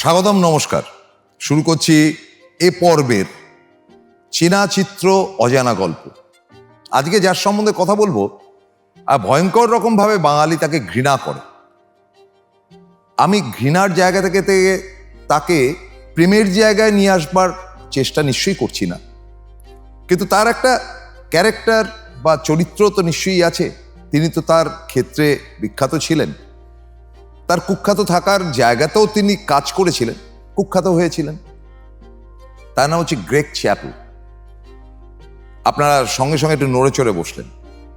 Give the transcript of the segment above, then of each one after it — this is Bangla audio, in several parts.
স্বাগতম, নমস্কার। শুরু করছি এ পর্বের চেনা চিত্র অজানা গল্প। আজকে যার সম্বন্ধে কথা বলব, আর ভয়ঙ্কর রকমভাবে বাঙালি তাকে ঘৃণা করে। আমি ঘৃণার জায়গা থেকে তাকে প্রেমের জায়গায় নিয়ে আসবার চেষ্টা নিশ্চয়ই করছি না। কিন্তু তার একটা ক্যারেক্টার বা চরিত্র তো নিশ্চয়ই আছে। তিনি তো তার ক্ষেত্রে বিখ্যাত ছিলেন। তার কুখ্যাত থাকার জায়গাতেও তিনি কাজ করেছিলেন, কুখ্যাত হয়েছিলেন। তার নাম হচ্ছে গ্রেক চ্যাপল। আপনারা সঙ্গে সঙ্গে একটু নড়ে চড়ে বসলেন।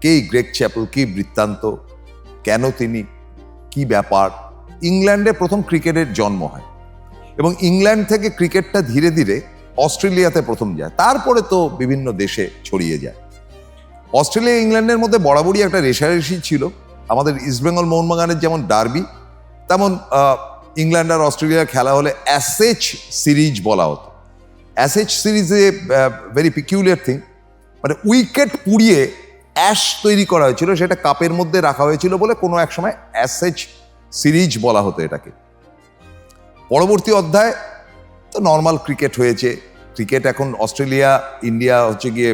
কে গ্রেক চ্যাপল? কি বৃত্তান্ত? কেন তিনি? কি ব্যাপার? ইংল্যান্ডে প্রথম ক্রিকেটের জন্ম হয় এবং ইংল্যান্ড থেকে ক্রিকেটটা ধীরে ধীরে অস্ট্রেলিয়াতে প্রথম যায়। তারপরে তো বিভিন্ন দেশে ছড়িয়ে যায়। অস্ট্রেলিয়া ইংল্যান্ডের মধ্যে বরাবরই একটা রেশারেশি ছিল। আমাদের ইস্টবেঙ্গল মোহনবাগানের যেমন ডার্বি তেমন ইংল্যান্ড আর অস্ট্রেলিয়ার খেলা হলে অ্যাসেচ সিরিজ বলা হতো। অ্যাসেচ সিরিজে ভেরি পিকিউলিয়ার থিং মানে উইকেট পুড়িয়ে অ্যাশ তৈরি করা হয়েছিল, সেটা কাপের মধ্যে রাখা হয়েছিল বলে কোনো এক সময় অ্যাসেচ সিরিজ বলা হতো এটাকে। পরবর্তী অধ্যায়, তো নর্মাল ক্রিকেট হয়েছে। ক্রিকেট এখন অস্ট্রেলিয়া, ইন্ডিয়া হচ্ছে গিয়ে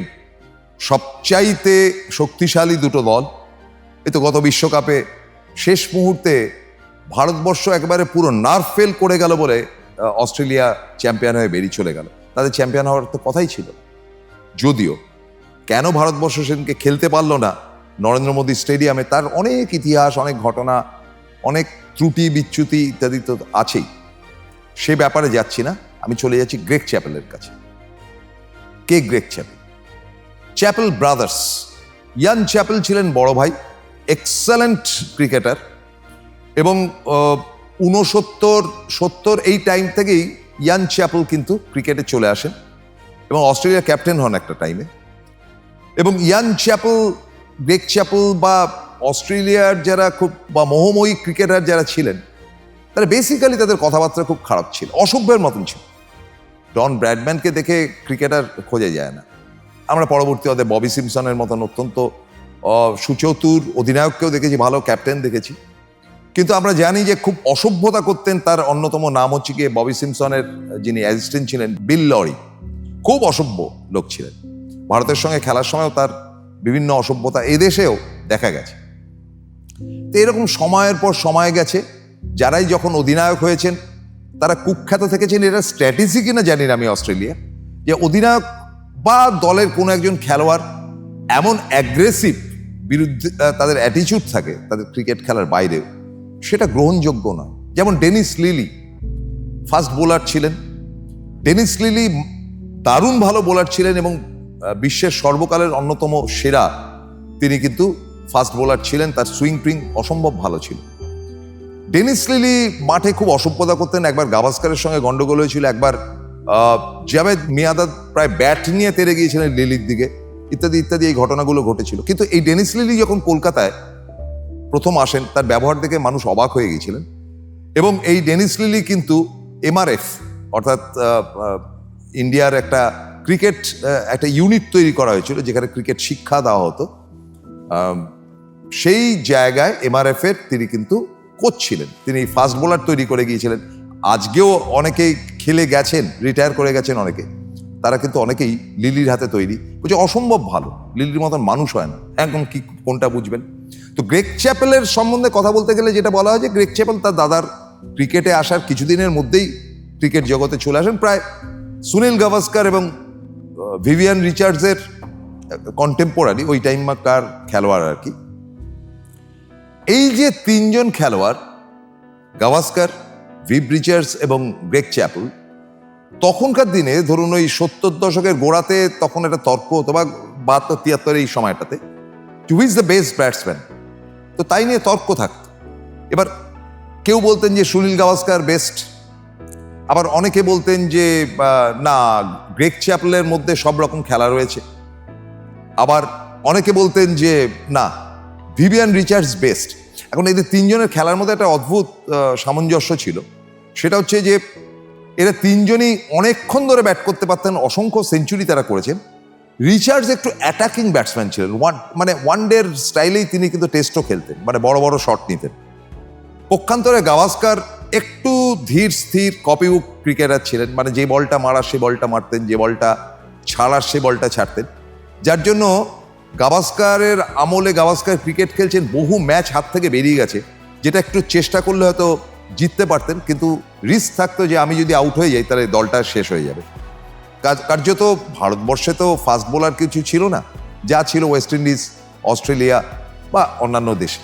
সবচাইতে শক্তিশালী দুটো দল। এই তো গত বিশ্বকাপে শেষ মুহূর্তে ভারতবর্ষ একেবারে পুরো নার্ভ ফেল করে গেল বলে অস্ট্রেলিয়া চ্যাম্পিয়ন হয়ে বেরিয়ে চলে গেল। তাদের চ্যাম্পিয়ন হওয়ার তো কথাই ছিল। যদিও, কেন ভারতবর্ষ সেদিনকে খেলতে পারল না? নরেন্দ্র মোদী স্টেডিয়ামে তার অনেক ইতিহাস, অনেক ঘটনা, অনেক ত্রুটি, বিচ্যুতি ইত্যাদি তো আছেই। সে ব্যাপারে যাচ্ছি না। আমি চলে যাচ্ছি গ্রেক চ্যাপেলের কাছে। কে Greg Chappell? Chappell brothers. Ian Chappell ছিলেন বড় ভাই, এক্সেলেন্ট ক্রিকেটার। এবং উনসত্তর সত্তর এই টাইম থেকেই ইয়ান চ্যাপেল কিন্তু ক্রিকেটে চলে আসেন এবং অস্ট্রেলিয়ার ক্যাপ্টেন হন একটা টাইমে এবং ইয়ান চ্যাপেল গ্রেক চ্যাপেল বা অস্ট্রেলিয়ার যারা খুব, বা মোহময়ী ক্রিকেটার যারা ছিলেন, তারা বেসিক্যালি তাদের কথাবার্তা খুব খারাপ ছিল, অসভ্যের মতন ছিল। ডন ব্র্যাডম্যানকে দেখে ক্রিকেটার খোঁজে যায় না। আমরা পরবর্তী অধ্যায়ে ববি সিমসনের মতন অত্যন্ত সুচতুর অধিনায়ককেও দেখেছি, ভালো ক্যাপ্টেন দেখেছি। কিন্তু আমরা জানি যে খুব অসভ্যতা করতেন তার অন্যতম নাম হচ্ছে গিয়ে ববি সিমসনের যিনি অ্যাসিস্ট্যান্ট ছিলেন, বিল লরি। খুব অসভ্য লোক ছিলেন। ভারতের সঙ্গে খেলার সময়ও তার বিভিন্ন অসভ্যতা এদেশেও দেখা গেছে। তো এরকম সময়ের পর সময় গেছে, যারাই যখন অধিনায়ক হয়েছেন, তারা কুখ্যাত থেকেছেন এটা স্ট্র্যাটেজি কিনা জানি না আমি অস্ট্রেলিয়া, যে অধিনায়ক বা দলের কোনো একজন খেলোয়াড় এমন অ্যাগ্রেসিভ বিরুদ্ধে তাদের অ্যাটিচিউড থাকে, তাদের ক্রিকেট খেলার বাইরে সেটা গ্রহণযোগ্য নয়। যেমন ডেনিস লিলি, ফাস্ট বোলার ছিলেন। ডেনিস লিলি দারুণ ভালো বোলার ছিলেন এবং বিশ্বের সর্বকালের অন্যতম সেরা তিনি কিন্তু ফাস্ট বোলার ছিলেন, তার সুইং টুইং অসম্ভব ভালো ছিল। ডেনিস লিলি মাঠে খুব অসভ্যতা করতেন, একবার গাভাস্কারের সঙ্গে গন্ডগোল হয়েছিল, একবার জাভেদ মিয়াদাদ প্রায় ব্যাট নিয়ে তেরে গিয়েছিলেন লিলির দিকে, ইত্যাদি ইত্যাদি এই ঘটনাগুলো ঘটেছিল। কিন্তু এই ডেনিস লিলি যখন কলকাতায় প্রথম আসেন, তার ব্যবহার দেখে মানুষ অবাক হয়ে গিয়েছিলেন। এবং এই ডেনিস লিলি কিন্তু এমআরএফ, অর্থাৎ ইন্ডিয়ার একটা ক্রিকেট একটা ইউনিট তৈরি করা হয়েছিল, যেখানে ক্রিকেট শিক্ষা দেওয়া হতো। সেই জায়গায় এমআরএফ এর তিনি কিন্তু কোচ ছিলেন। তিনি ফাস্ট বোলার তৈরি করে গিয়েছিলেন। আজকেও অনেকেই খেলে গেছেন, রিটায়ার করে গেছেন অনেকে। তারা কিন্তু অনেকেই লিলির হাতে তৈরি। বলছে, অসম্ভব ভালো। লিলির মতন মানুষ হয় না। একদম কি, কোনটা বুঝবেন? তো গ্রেক চ্যাপেলের সম্বন্ধে কথা বলতে গেলে যেটা বলা হয় যে গ্রেক চ্যাপেল তার দাদার ক্রিকেটে আসার কিছুদিনের মধ্যেই ক্রিকেট জগতে চলে আসেন। প্রায় সুনীল গাভাস্কার এবং ভিভিয়ান রিচার্ডসের কন্টেম্পোরারি ওই টাইমকার খেলোয়াড় আর কি। এই যে তিনজন খেলোয়াড়, গাভাস্কার, ভিভ রিচার্ডস এবং গ্রেক চ্যাপল, তখনকার দিনে ধরুন ওই সত্তর দশকের গোড়াতে তখন একটা তর্ক হতো বা বাহাত্তর তিয়াত্তর এই সময়টাতে to is the best batsman তো তাই নিয়ে তর্ক থাকতো এবার কেউ বলতেন যে সুনীল গাভাস্কার বেস্ট আবার অনেকে বলতেন যে না গ্রেক চ্যাপলের মধ্যে সব রকম খেলা রয়েছে। আবার অনেকে বলতেন যে, না ভিভিয়ান রিচার্ডস বেস্ট এখন এদের তিনজনের খেলার মধ্যে একটা অদ্ভুত সামঞ্জস্য ছিল। সেটা হচ্ছে যে, এরা তিনজনই অনেকক্ষণ ধরে ব্যাট করতে পারতেন। অসংখ্য সেঞ্চুরি তারা করেছেন। রিচার্ডস একটু অ্যাটাকিং ব্যাটসম্যান ছিলেন। ওয়ান মানে ওয়ান ডের স্টাইলেই তিনি কিন্তু টেস্টও খেলতেন মানে বড় বড় শট নিতেন। পক্ষান্তরে গাভাস্কার একটু ধীর স্থির কপিউক ক্রিকেটার ছিলেন মানে যে বলটা মারা সে বলটা মারতেন, যে বলটা ছাড়ার সে বলটা ছাড়তেন। যার জন্য গাভাস্কারের আমলে গাভাস্কার ক্রিকেট খেলছেন, বহু ম্যাচ হাত থেকে বেরিয়ে গেছে, যেটা একটু চেষ্টা করলে হয়তো জিততে পারতেন, কিন্তু রিস্ক থাকতো যে আমি যদি আউট হয়ে যাই, তাহলে দলটা শেষ হয়ে যাবে। কার্যত ভারতবর্ষে তো ফাস্ট বোলার কিছু ছিল না। যা ছিল ওয়েস্ট ইন্ডিজ অস্ট্রেলিয়া বা অন্যান্য দেশে।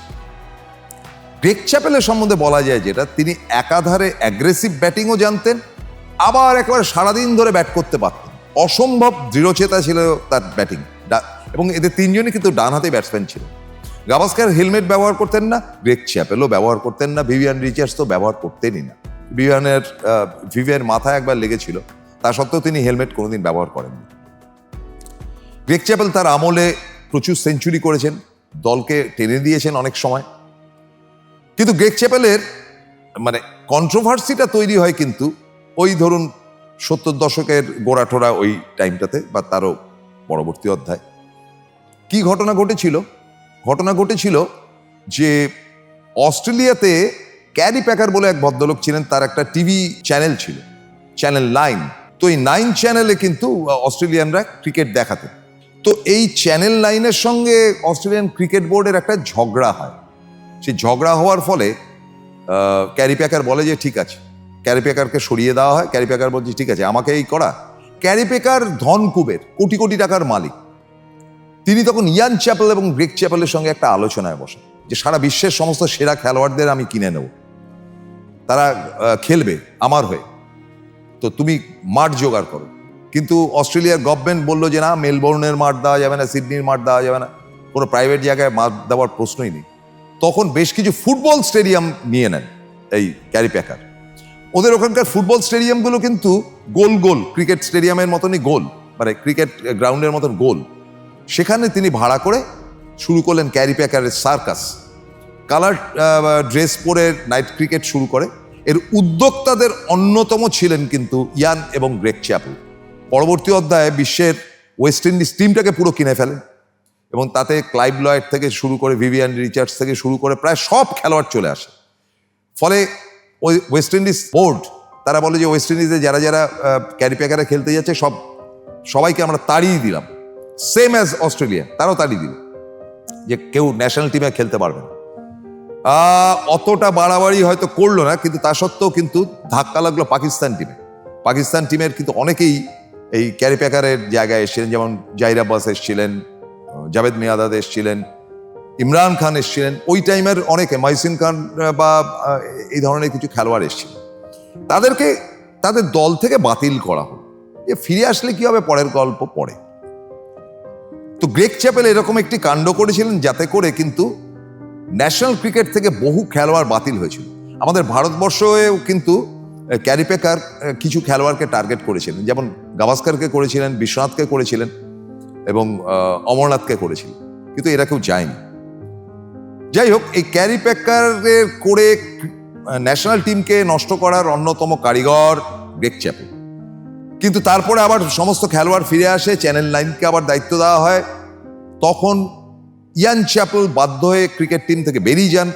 গ্রেক চ্যাপেলের সম্বন্ধে বলা যায় যেটা, তিনি একাধারে অ্যাগ্রেসিভ ব্যাটিংও জানতেন, আবার একেবারে সারাদিন ধরে ব্যাট করতে পারতেন। অসম্ভব দৃঢ়চেতা ছিল তার ব্যাটিং এবং এদের তিনজনই কিন্তু ডান হাতে ব্যাটসম্যান ছিল। গাভাস্কার হেলমেট ব্যবহার করতেন না গ্রেক চ্যাপেলও ব্যবহার করতেন না ভিভিয়ান রিচার্ডস তো ব্যবহার করতেনই না। ভিভিয়ানের ভিভিয়ান মাথায় একবার লেগেছিল। তা সত্ত্বেও তিনি হেলমেট কোনোদিন ব্যবহার করেননি। গ্রেক চ্যাপেল তার আমলে প্রচুর সেঞ্চুরি করেছেন, দলকে টেনে দিয়েছেন অনেক সময়। কিন্তু গ্রেক চ্যাপেলের মানে কন্ট্রোভার্সিটা তৈরি হয় কিন্তু ওই ধরুন সত্তর দশকের গোড়াটোরা ওই টাইমটাতে বা তারও পরবর্তী অধ্যায়। কি ঘটনা ঘটেছিল? ঘটনা ঘটেছিল যে অস্ট্রেলিয়াতে ক্যারি প্যাকার বলে এক ভদ্রলোক ছিলেন, তার একটা টিভি চ্যানেল ছিল, চ্যানেল নাইন তো এই নাইন চ্যানেলে কিন্তু অস্ট্রেলিয়ানরা ক্রিকেট দেখাতেন তো এই চ্যানেল নাইনের সঙ্গে অস্ট্রেলিয়ান ক্রিকেট বোর্ডের একটা ঝগড়া হয়। সেই ঝগড়া হওয়ার ফলে ক্যারি প্যাকার বলে যে, ঠিক আছে, ক্যারি প্যাকারকে সরিয়ে দেওয়া হয়। ক্যারি প্যাকার বলছে, ঠিক আছে, আমাকে এই করা। ক্যারি প্যাকার ধন কুবের, কোটি কোটি টাকার মালিক। তিনি তখন ইয়ান চ্যাপেল এবং গ্রেক চ্যাপেলের সঙ্গে একটা আলোচনায় বসেন, যে সারা বিশ্বের সমস্ত সেরা খেলোয়াড়দের আমি কিনে নেব। তারা খেলবে, আমার হয়ে। তো তুমি মাঠ জোগাড় করো। কিন্তু অস্ট্রেলিয়ার গভর্নমেন্ট বলল যে, না, মেলবোর্নের মাঠ দেওয়া যাবে না, সিডনির মাঠ দেওয়া যাবে না। কোনো প্রাইভেট জায়গায় মাঠ দেওয়ার প্রশ্নই নেই। তখন বেশ কিছু ফুটবল স্টেডিয়াম নিয়ে নেন এই ক্যারি প্যাকার। ওদের ওখানকার ফুটবল স্টেডিয়ামগুলো কিন্তু গোল গোল, ক্রিকেট স্টেডিয়ামের মতনই গোল মানে ক্রিকেট গ্রাউন্ডের মতন গোল। সেখানে তিনি ভাড়া করে শুরু করলেন ক্যারি প্যাকারের সার্কাস কালার ড্রেস পরে নাইট ক্রিকেট শুরু করে। এর উদ্যোক্তাদের অন্যতম ছিলেন কিন্তু ইয়ান এবং গ্রেক চ্যাপল। পরবর্তী অধ্যায়ে বিশ্বের ওয়েস্ট ইন্ডিজ টিমটাকে পুরো কিনে ফেলেন এবং তাতে ক্লাইভ লয়েড থেকে শুরু করে ভিভিয়ান রিচার্ডস থেকে শুরু করে প্রায় সব খেলোয়াড় চলে আসে। ফলে ওই ওয়েস্ট ইন্ডিজ বোর্ড, তারা বলে যে ওয়েস্ট ইন্ডিজে যারা যারা ক্যারি প্যাকারে খেলতে যাচ্ছে সব, সবাইকে আমরা তাড়িয়ে দিলাম। সেম অ্যাজ অস্ট্রেলিয়া, তারাও তাড়িয়ে দিল যে কেউ ন্যাশনাল টিমে খেলতে পারবে না। অতটা বাড়াবাড়ি হয়তো করল না, কিন্তু তা সত্ত্বেও কিন্তু ধাক্কা লাগল পাকিস্তান টিমে। পাকিস্তান টিমের কিন্তু অনেকেই এই ক্যারি প্যাকারের জায়গায় এসেছিলেন, যেমন জাহির আব্বাস এসেছিলেন, জাভেদ মিয়াদাদ এসেছিলেন, ইমরান খান এসেছিলেন, ওই টাইমের অনেকে মাইসিন খান বা এই ধরনের কিছু খেলোয়াড় এসেছিলেন তাদেরকে, তাদের দল থেকে বাতিল করা হলো যে ফিরে আসলে কি হবে, পরের গল্প পরে। তো গ্রেক চ্যাপেল এরকম একটি কাণ্ড করেছিলেন যাতে করে কিন্তু ন্যাশনাল ক্রিকেট থেকে বহু খেলোয়াড় বাতিল হয়েছিল। আমাদের ভারতবর্ষেও কিন্তু আহ, ক্যারি পেকার কিছু খেলোয়াড়কে টার্গেট করেছিলেন। যেমন গাভাস্কারকে করেছিলেন বিশ্বনাথকে করেছিলেন এবং অমরনাথকে করেছিলেন। কিন্তু এরা কেউ যায়নি। যাই হোক এই ক্যারি প্যাকারের করে ন্যাশনাল টিমকে নষ্ট করার অন্যতম কারিগর গ্রেক চ্যাপেল কিন্তু তারপরে আবার সমস্ত খেলোয়াড় ফিরে আসে চ্যানেল নাইনকে আবার দায়িত্ব দেওয়া হয়। তখন ইয়ান চ্যাপেল বাধ্য হয়ে ক্রিকেট টিম থেকে বেরিয়ে যান।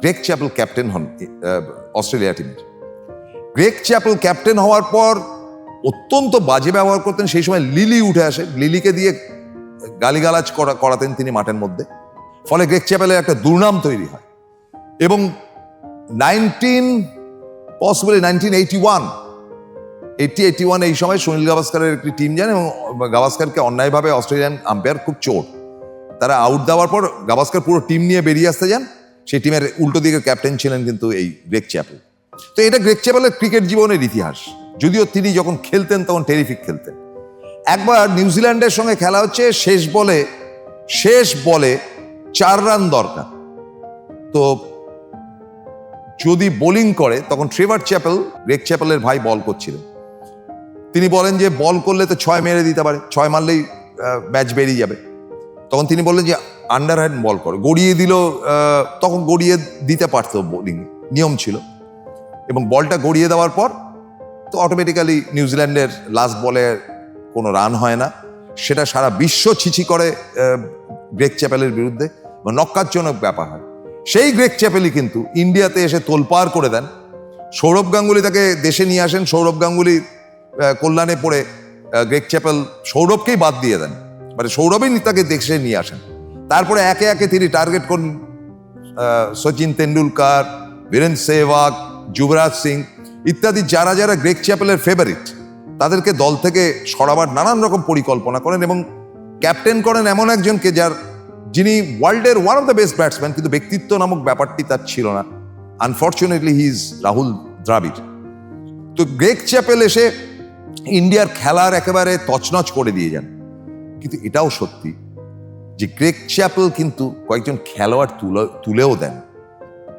গ্রেক চ্যাপেল ক্যাপ্টেন হন অস্ট্রেলিয়া টিমের গ্রেক চ্যাপেল ক্যাপ্টেন হওয়ার পর অত্যন্ত বাজে ব্যবহার করতেন, সেই সময় লিলি উঠে আসে। লিলিকে দিয়ে গালিগালাজ করা, করাতেন তিনি মাঠের মধ্যে। ফলে গ্রেক চ্যাপেলের একটা দুর্নাম তৈরি হয়। এবং nineteen possibly nineteen eighty one eighty eighty one এই সময় সুনীল গাভাস্কারের একটি টিম যান এবং গাভাস্কারকে অন্যায়ভাবে অস্ট্রেলিয়ান আম্পায়ার খুব চোট তারা আউট দেওয়ার পর গাভাস্কার পুরো টিম নিয়ে বেরিয়ে আসতে যান। সেই টিমের উল্টো দিকের ক্যাপ্টেন ছিলেন কিন্তু এই গ্রেক চ্যাপেল তো এটা গ্রেক চ্যাপেলের ক্রিকেট জীবনের ইতিহাস। যদিও তিনি যখন খেলতেন তখন টেরিফিক খেলতেন। একবার নিউজিল্যান্ডের সঙ্গে খেলা হচ্ছে, শেষ বলে শেষ বলে চার রান দরকার। তো যদি বোলিং করে, তখন ট্রেভার চ্যাপেল গ্রেক চ্যাপেলের ভাই বল করছিলেন। তিনি বলেন যে বল করলে তো ছয় মেরে দিতে পারে, ছয় মারলেই ম্যাচ বেরিয়ে যাবে। তখন তিনি বললেন যে আন্ডার হ্যান্ড বল করো। গড়িয়ে দিল তখন গড়িয়ে দিতে পারতো বোলিং নিয়ম ছিল। এবং বলটা গড়িয়ে দেওয়ার পর তো অটোমেটিক্যালি নিউজিল্যান্ডের লাস্ট বলে কোনো রান হয় না। সেটা সারা বিশ্ব ছিছি করে গ্রেক চ্যাপেলের বিরুদ্ধে। নক্কারজনক ব্যাপার হয়। সেই গ্রেক চ্যাপেলই কিন্তু ইন্ডিয়াতে এসে তোলপাড় করে দেন। সৌরভ গাঙ্গুলি তাকে দেশে নিয়ে আসেন। সৌরভ গাঙ্গুলি কল্যাণে পড়ে গ্রেক চ্যাপেল সৌরভকেই বাদ দিয়ে দেন। মানে সৌরভই তাকে দেশে নিয়ে আসেন। তারপরে একে একে তিনি টার্গেট করুন সচিন তেন্ডুলকার, বীরেন সেহবাগ যুবরাজ সিং ইত্যাদি যারা যারা গ্রেক চ্যাপেলের ফেভারিট তাদেরকে দল থেকে সরাবার নানান রকম পরিকল্পনা করেন এবং ক্যাপ্টেন করেন এমন একজনকে যার, যিনি ওয়ার্ল্ডের one of the best batsman কিন্তু ব্যক্তিত্ব নামক ব্যাপারটি তার ছিল না। Unfortunately he is Rahul Dravid তো গ্রেক চ্যাপেল এসে ইন্ডিয়ার খেলার একেবারে তছনছ করে দিয়ে যান। কিন্তু এটাও সত্যি যে গ্রেক চ্যাপেল কিন্তু কয়েকজন খেলোয়াড় তুলে, তুলেও দেন।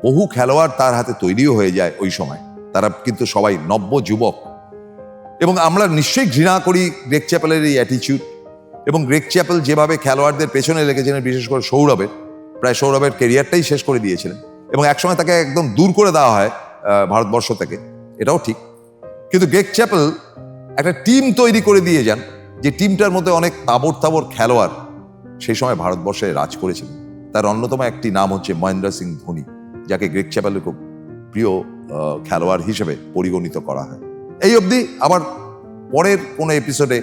বহু খেলোয়াড় তার হাতে তৈরিও হয়ে যায় ওই সময়। তারা কিন্তু সবাই নব্য যুবক। এবং আমরা নিশ্চয়ই ঘৃণা করি গ্রেক চ্যাপেলের এই অ্যাটিচিউড এবং গ্রেক চ্যাপেল যেভাবে খেলোয়াড়দের পেছনে লেগেছিলেন বিশেষ করে সৌরভের, প্রায় সৌরভের কেরিয়ারটাই শেষ করে দিয়েছিলেন। এবং একসময় তাকে একদম দূর করে দেওয়া হয় ভারতবর্ষ থেকে। এটাও ঠিক। কিন্তু গ্রেক চ্যাপেল একটা টিম তৈরি করে দিয়ে যান। যে টিমটার মধ্যে অনেক তাবর তাবর খেলোয়াড় সেই সময় ভারতবর্ষে রাজ করেছিলেন তার অন্যতম একটি নাম হচ্ছে মহেন্দ্র সিং ধোনি, যাকে গ্রেক চ্যাপেলের খুব প্রিয় খেলোয়াড় হিসেবে পরিগণিত করা হয়। এই অবধি আবার পরের কোনো এপিসোডে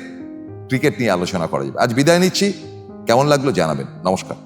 ক্রিকেট নিয়ে আলোচনা করা যাবে। আজ বিদায় নিচ্ছি। কেমন লাগল জানাবেন। নমস্কার।